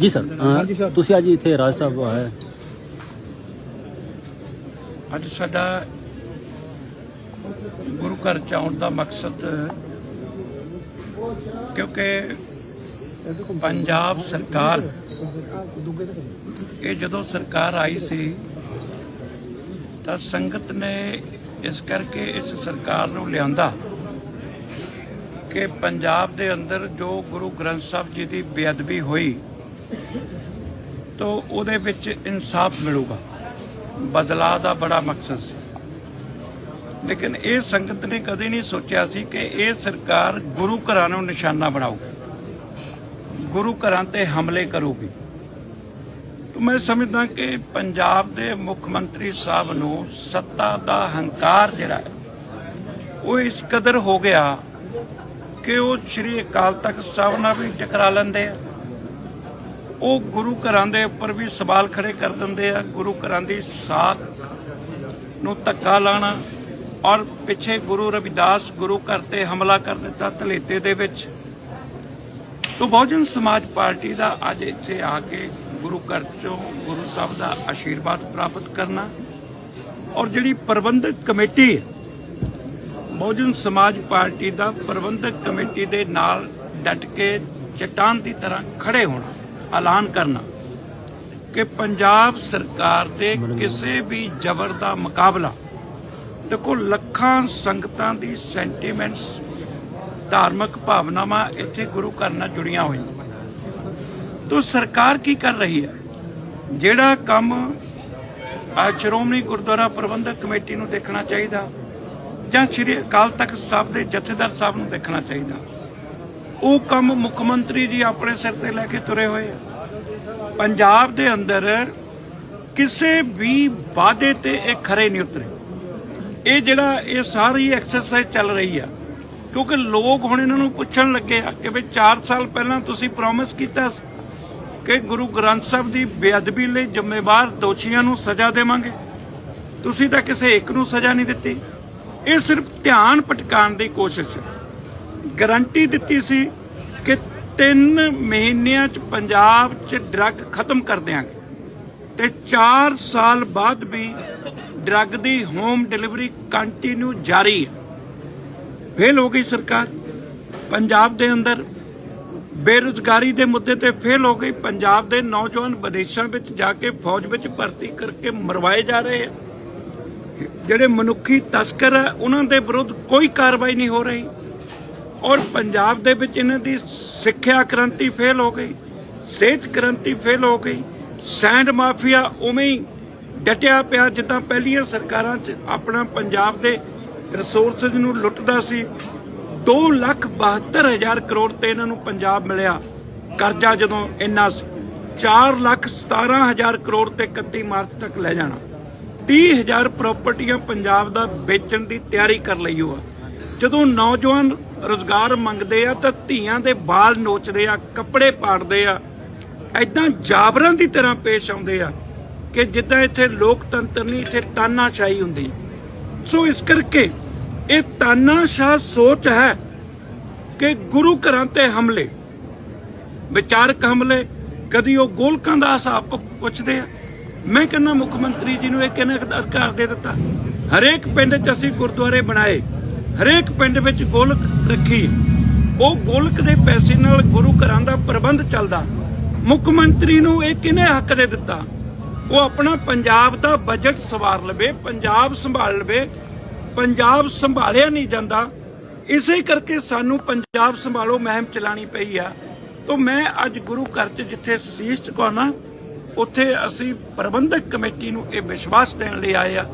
ਜੀ ਸਰ। ਤੁਸੀਂ ਅੱਜ ਇੱਥੇ ਰਾਜ ਸਾਹਿਬ ਆਏ ਅੱਜ ਸਾਡਾ ਗੁਰੂ ਘਰ ਚ ਆਉਣ ਦਾ ਮਕਸਦ ਕਿਉਂਕਿ ਪੰਜਾਬ ਸਰਕਾਰ ਇਹ ਜਦੋਂ ਸਰਕਾਰ ਆਈ ਸੀ ਤਾਂ ਸੰਗਤ ਨੇ ਇਸ ਕਰਕੇ ਇਸ ਸਰਕਾਰ ਨੂੰ ਲਿਆਂਦਾ ਕਿ ਪੰਜਾਬ ਦੇ ਅੰਦਰ ਜੋ ਗੁਰੂ ਗ੍ਰੰਥ ਸਾਹਿਬ ਜੀ ਦੀ ਬੇਅਦਬੀ ਹੋਈ, ਤੋਂ ਉਹਦੇ ਵਿੱਚ ਇਨਸਾਫ ਮਿਲੂਗਾ। ਬਦਲਾਅ ਦਾ ਬੜਾ ਮਕਸਦ ਸੀ। ਲੇਕਿਨ ਇਹ ਸੰਗਤ ਨੇ ਕਦੇ ਨਹੀਂ ਸੋਚਿਆ ਸੀ ਕਿ ਇਹ ਸਰਕਾਰ ਗੁਰੂ ਘਰਾਂ ਨੂੰ ਨਿਸ਼ਾਨਾ ਬਣਾਊਗੀ। ਗੁਰੂ ਘਰਾਂ ਤੇ ਹਮਲੇ ਕਰੂਗੀ। ਤਾਂ ਮੈਂ ਸਮਝਦਾ ਕਿ ਪੰਜਾਬ ਦੇ ਮੁੱਖ ਮੰਤਰੀ ਸਾਹਿਬ ਨੂੰ ਸੱਤਾ ਦਾ ਹੰਕਾਰ ਜਿਹੜਾ ਉਹ ਇਸ ਕਦਰ ਹੋ ਗਿਆ। ਕਿ ਉਹ ਸ੍ਰੀ ਅਕਾਲ ਤਖਤ ਸਾਹਿਬ ਨਾਲ ਵੀ ਟਕਰਾ ਲੈਂਦੇ ਆ। ਉਹ ਗੁਰੂ ਘਰਾਂ ਦੇ ਉੱਪਰ ਵੀ ਸਵਾਲ ਖੜੇ ਕਰ ਦਿੰਦੇ ਆ। ਗੁਰੂ ਘਰਾਂ ਦੀ ਸਾਖ ਨੂੰ ਧੱਕਾ ਲਾਣਾ ਔਰ ਪਿੱਛੇ ਗੁਰੂ ਰਵਿਦਾਸ ਗੁਰੂ ਘਰ ਤੇ ਹਮਲਾ ਕਰ ਦਿੱਤਾ ਧਲੇਤੇ ਦੇ ਵਿੱਚ। ਤੋਂ ਬਹੁਜਨ ਸਮਾਜ ਪਾਰਟੀ ਦਾ ਅੱਜ ਇੱਥੇ ਆ ਕੇ ਗੁਰੂ ਘਰ ਚੋਂ ਗੁਰੂ ਸਾਹਿਬ ਦਾ ਆਸ਼ੀਰਵਾਦ ਪ੍ਰਾਪਤ ਕਰਨਾ ਔਰ ਜਿਹੜੀ ਪ੍ਰਬੰਧਕ ਕਮੇਟੀ ਹੈ ਬਹੁਜਨ ਸਮਾਜ ਪਾਰਟੀ ਦਾ ਪ੍ਰਬੰਧਕ ਕਮੇਟੀ ਦੇ ਨਾਲ ਡਟ ਕੇ ਚਟਾਨ ਦੀ ਤਰ੍ਹਾਂ ਖੜੇ ਹੋਣਾ, ਐਲਾਨ ਕਰਨਾ, ਕਿ ਪੰਜਾਬ ਸਰਕਾਰ ਦੇ ਕਿਸੇ ਵੀ ਜ਼ਬਰ ਦਾ ਮੁਕਾਬਲਾ, ਦੇਖੋ ਲੱਖਾਂ ਸੰਗਤਾਂ ਦੀ ਸੈਂਟੀਮੈਂਟਸ ਧਾਰਮਿਕ ਭਾਵਨਾਵਾਂ ਇੱਥੇ ਗੁਰੂ ਘਰ ਨਾਲ ਜੁੜੀਆਂ ਹੋਈਆਂ। ਤੋ ਸਰਕਾਰ ਕੀ ਕਰ ਰਹੀ ਹੈ? ਜਿਹੜਾ ਕੰਮ ਆ ਸ਼੍ਰੋਮਣੀ ਗੁਰਦੁਆਰਾ ਪ੍ਰਬੰਧਕ ਕਮੇਟੀ ਨੂੰ ਦੇਖਣਾ ਚਾਹੀਦਾ ਜਾਂ ਸ੍ਰੀ ਅਕਾਲ ਤਖਤ ਸਾਹਿਬ ਦੇ ਜਥੇਦਾਰ ਸਾਹਿਬ ਨੂੰ ਦੇਖਣਾ ਚਾਹੀਦਾ। ਉਹ ਕੰਮ ਮੁੱਖ ਮੰਤਰੀ ਜੀ ਆਪਣੇ ਸਿਰ ਤੇ ਲੈ ਕੇ ਤੁਰੇ ਹੋਏ ਆ। ਪੰਜਾਬ ਦੇ ਅੰਦਰ ਕਿਸੇ ਵੀ ਵਾਅਦੇ ਤੇ ਇਹ ਖਰੇ ਨਹੀਂ ਉਤਰੇ। ਇਹ ਜਿਹੜਾ ਇਹ ਸਾਰੀ ਐਕਸਰਸਾਈਜ਼ ਚੱਲ ਰਹੀ ਆ, ਕਿਉਂਕਿ ਲੋਕ ਹੁਣ ਇਹਨਾਂ ਨੂੰ ਪੁੱਛਣ ਲੱਗੇ ਆ ਕਿ ਵੀ 4 ਸਾਲ ਪਹਿਲਾਂ ਤੁਸੀਂ ਪ੍ਰੋਮਿਸ ਕੀਤਾ ਸੀ ਕਿ ਗੁਰੂ ਗ੍ਰੰਥ ਸਾਹਿਬ ਦੀ ਬੇਅਦਬੀ ਲਈ ਜ਼ਿੰਮੇਵਾਰ ਦੋਸ਼ੀਆਂ ਨੂੰ ਸਜ਼ਾ ਦੇਵਾਂਗੇ। ਤੁਸੀਂ ਤਾਂ ਕਿਸੇ ਇੱਕ ਨੂੰ ਸਜ਼ਾ ਨਹੀਂ ਦਿੱਤੀ। ਇਹ ਸਿਰਫ ਧਿਆਨ ਭਟਕਾਉਣ ਦੀ ਕੋਸ਼ਿਸ਼ ਹੈ। ਗਾਰੰਟੀ ਦਿੱਤੀ ਸੀ ਕਿ 3 ਮਹੀਨਿਆਂ ਚ ਪੰਜਾਬ ਚ ਡਰੱਗ ਖਤਮ ਕਰ ਦਿਆਂਗੇ ਤੇ 4 ਸਾਲ ਬਾਅਦ ਵੀ ਡਰੱਗ ਦੀ ਹੋਮ ਡਿਲੀਵਰੀ ਕੰਟੀਨਿਊ ਜਾਰੀ ਹੈ। ਫੇਲ ਹੋ ਗਈ ਸਰਕਾਰ। ਪੰਜਾਬ ਦੇ ਅੰਦਰ ਬੇਰੁਜ਼ਗਾਰੀ ਦੇ ਮੁੱਦੇ ਤੇ ਫੇਲ ਹੋ ਗਈ। ਪੰਜਾਬ ਦੇ ਨੌਜਵਾਨ ਵਿਦੇਸ਼ਾਂ ਵਿੱਚ ਜਾ ਕੇ ਫੌਜ ਵਿੱਚ ਭਰਤੀ ਕਰਕੇ ਮਰਵਾਏ ਜਾ ਰਹੇ ਆ। ਜਿਹੜੇ ਮਨੁੱਖੀ ਤਸਕਰ ਆ, ਉਹਨਾਂ ਦੇ ਵਿਰੁੱਧ ਕੋਈ ਕਾਰਵਾਈ ਨਹੀਂ ਹੋ ਰਹੀ। ਔਰ ਪੰਜਾਬ ਦੇ ਵਿੱਚ ਇਹਨਾਂ ਦੀ ਸਿੱਖਿਆ ਕ੍ਰਾਂਤੀ ਫੇਲ ਹੋ ਗਈ, ਸਿਹਤ ਕ੍ਰਾਂਤੀ ਫੇਲ ਹੋ ਗਈ, ਸੈਂਡ ਮਾਫੀਆ ਉਵੇਂ ਹੀ ਡਟਿਆ ਪਿਆ, ਜਿੱਦਾਂ ਪਹਿਲੀਆਂ ਸਰਕਾਰਾਂ 'ਚ ਆਪਣਾ ਪੰਜਾਬ ਦੇ ਰਿਸੋਰਸਸ ਨੂੰ ਲੁੱਟਦਾ ਸੀ। 2 ਲੱਖ 72 ਹਜ਼ਾਰ ਕਰੋੜ ਤੇ ਇਹਨਾਂ ਨੂੰ ਪੰਜਾਬ ਮਿਲਿਆ। ਕਰਜ਼ਾ ਜਦੋਂ ਇੰਨਾ ਸੀ 4 ਲੱਖ 17 ਹਜ਼ਾਰ ਕਰੋੜ ਤੇ 31 ਮਾਰਚ ਤੱਕ ਲੈ ਜਾਣਾ। 30 ਹਜ਼ਾਰ ਪ੍ਰਾਪਰਟੀਆਂ ਪੰਜਾਬ ਦਾ ਵੇਚਣ ਦੀ ਤਿਆਰੀ ਕਰ ਲਈ ਉਹ ਆ। ਜਦੋਂ ਨੌਜਵਾਨ ਰੋਜ਼ਗਾਰ ਮੰਗਦੇ ਆ ਤਾਂ ਧੀਆਂ ਦੇ ਬਾਲ ਨੋਚਦੇ ਆ, ਕੱਪੜੇ ਪਾੜਦੇ ਆ। ਐਦਾਂ ਜਾਬਰਾਂ ਦੀ ਤਰ੍ਹਾਂ ਪੇਸ਼ ਆਉਂਦੇ ਆ ਕਿ ਜਿੱਦਾਂ ਇੱਥੇ ਲੋਕਤੰਤਰ ਨਹੀਂ, ਇੱਥੇ ਤਾਨਾਸ਼ਾਹੀ ਹੁੰਦੀ। ਸੋ ਇਸ ਕਰਕੇ ਇਹ ਤਾਨਾਸ਼ਾਹ ਸੋਚ ਹੈ ਕਿ ਗੁਰੂ ਘਰਾਂ ਤੇ ਹਮਲੇ, ਵਿਚਾਰਕ ਹਮਲੇ, ਕਦੀ ਉਹ ਗੋਲਕਾਂ ਦਾ ਹਿਸਾਬ ਪੁੱਛਦੇ ਆ ਮੈਂ ਕਹਿੰਦਾ ਮੁੱਖ ਮੰਤਰੀ ਜੀ ਨੂੰ ਇਹ ਕਿਹਨੇ ਅਧਿਕਾਰ ਦੇ ਦਿੱਤਾ? ਹਰੇਕ ਪਿੰਡ 'ਚ ਅਸੀਂ ਗੁਰਦੁਆਰੇ ਬਣਾਏ, ਹਰੇਕ ਪਿੰਡ ਵਿੱਚ ਗੋਲਕ ਰੱਖੀ। ਉਹ ਗੋਲਕ ਦੇ ਪੈਸੇ ਨਾਲ ਗੁਰੂ ਘਰਾਂ ਦਾ ਪ੍ਰਬੰਧ ਚੱਲਦਾ। ਮੁੱਖ ਮੰਤਰੀ ਨੂੰ ਇਹ ਕਿਹਨੇ ਹੱਕ ਦੇ ਦਿੱਤਾ? ਉਹ ਆਪਣਾ ਪੰਜਾਬ ਦਾ ਬਜਟ ਸਵਾਰ ਲਵੇ, ਪੰਜਾਬ ਸੰਭਾਲ ਲਵੇ, ਪੰਜਾਬ ਸੰਭਾਲਿਆ ਨਹੀਂ ਜਾਂਦਾ। ਇਸੇ ਕਰਕੇ ਸਾਨੂੰ ਪੰਜਾਬ ਸੰਭਾਲੋ ਮਹਿਮ ਚਲਾਣੀ ਪਈ ਆ। ਤੋਂ ਮੈਂ ਅੱਜ ਗੁਰੂ ਘਰ 'ਚ ਜਿੱਥੇ ਸੀਸ ਝੁਕਾਉਣਾ ਉੱਥੇ ਅਸੀਂ ਪ੍ਰਬੰਧਕ ਕਮੇਟੀ ਨੂੰ ਇਹ ਵਿਸ਼ਵਾਸ ਦੇਣ ਲਈ ਆਏ ਆ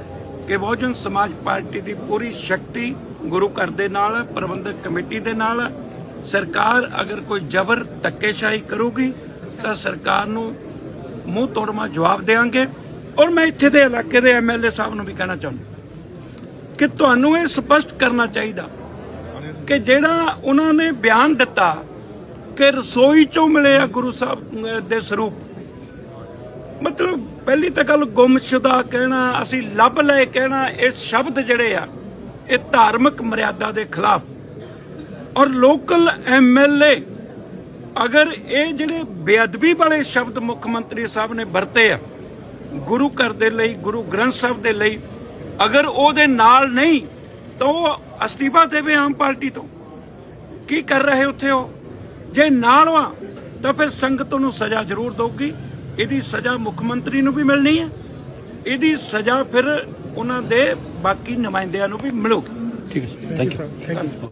ਕਿ ਬਹੁਜਨ ਸਮਾਜ ਪਾਰਟੀ ਦੀ ਪੂਰੀ ਸ਼ਕਤੀ ਗੁਰੂ ਘਰ ਦੇ ਨਾਲ, ਪ੍ਰਬੰਧਕ ਕਮੇਟੀ ਦੇ ਨਾਲ। ਸਰਕਾਰ ਅਗਰ ਕੋਈ ਜ਼ਬਰ ਧੱਕੇਸ਼ਾਹੀ ਕਰੂਗੀ, ਤਾਂ ਸਰਕਾਰ ਨੂੰ ਮੂੰਹ ਤੋੜਮਾ ਜਵਾਬ ਦੇਵਾਂਗੇ। ਔਰ ਮੈਂ ਇੱਥੇ ਦੇ ਇਲਾਕੇ ਦੇ ਐਮਐਲਏ ਸਾਹਿਬ ਨੂੰ ਵੀ ਕਹਿਣਾ ਚਾਹੁੰਦਾ ਕਿ ਤੁਹਾਨੂੰ ਇਹ ਸਪਸ਼ਟ ਕਰਨਾ ਚਾਹੀਦਾ ਕਿ ਜਿਹੜਾ ਉਹਨਾਂ ਨੇ ਬਿਆਨ ਦਿੱਤਾ ਕਿ ਰਸੋਈ ਚੋਂ ਮਿਲੇ ਆ ਗੁਰੂ ਸਾਹਿਬ ਦੇ ਸਰੂਪ ਮਤਲਬ ਪਹਿਲੀ ਤਾਂ ਗੱਲ ਗੁੰਮਸ਼ੁਦਾ ਕਹਿਣਾ, ਅਸੀਂ ਲੱਭ ਲਏ ਕਹਿਣਾ, ਇਹ ਸ਼ਬਦ ਜਿਹੜੇ ਆ, ਇਹ ਧਾਰਮਿਕ ਮਰਿਆਦਾ ਦੇ ਖਿਲਾਫ। ਔਰ ਲੋਕਲ ਐਮਐਲਏ ਅਗਰ ਇਹ ਜਿਹੜੇ ਬੇਅਦਬੀ ਵਾਲੇ ਸ਼ਬਦ ਮੁੱਖ ਮੰਤਰੀ ਸਾਹਿਬ ਨੇ ਵਰਤੇ ਆ, ਗੁਰੂ ਘਰ ਦੇ ਲਈ, ਗੁਰੂ ਗ੍ਰੰਥ ਸਾਹਿਬ ਦੇ ਲਈ, ਅਗਰ ਉਹਦੇ ਨਾਲ ਨਹੀਂ, ਤਾਂ ਉਹ ਅਸਤੀਫਾ ਦੇਵੇ ਆਮ ਪਾਰਟੀ ਤੋਂ। ਕੀ ਕਰ ਰਹੇ ਉੱਥੇ ਉਹ? ਜੇ ਨਾਲ ਵਾ, ਤਾਂ ਫਿਰ ਸੰਗਤ ਨੂੰ ਸਜ਼ਾ ਜ਼ਰੂਰ ਦਊਗੀ। ਇਹਦੀ ਸਜ਼ਾ ਮੁੱਖ ਮੰਤਰੀ ਨੂੰ ਵੀ ਮਿਲਣੀ ਹੈ। ਇਹਦੀ ਸਜ਼ਾ ਫਿਰ ਉਹਨਾਂ ਦੇ ਬਾਕੀ ਨੁਮਾਇੰਦਿਆਂ ਨੂੰ ਵੀ ਮਿਲੂਗੀ। ਠੀਕ ਹੈ ਥੈਂਕ ਯੂ